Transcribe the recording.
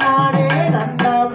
நாடே நந்தம்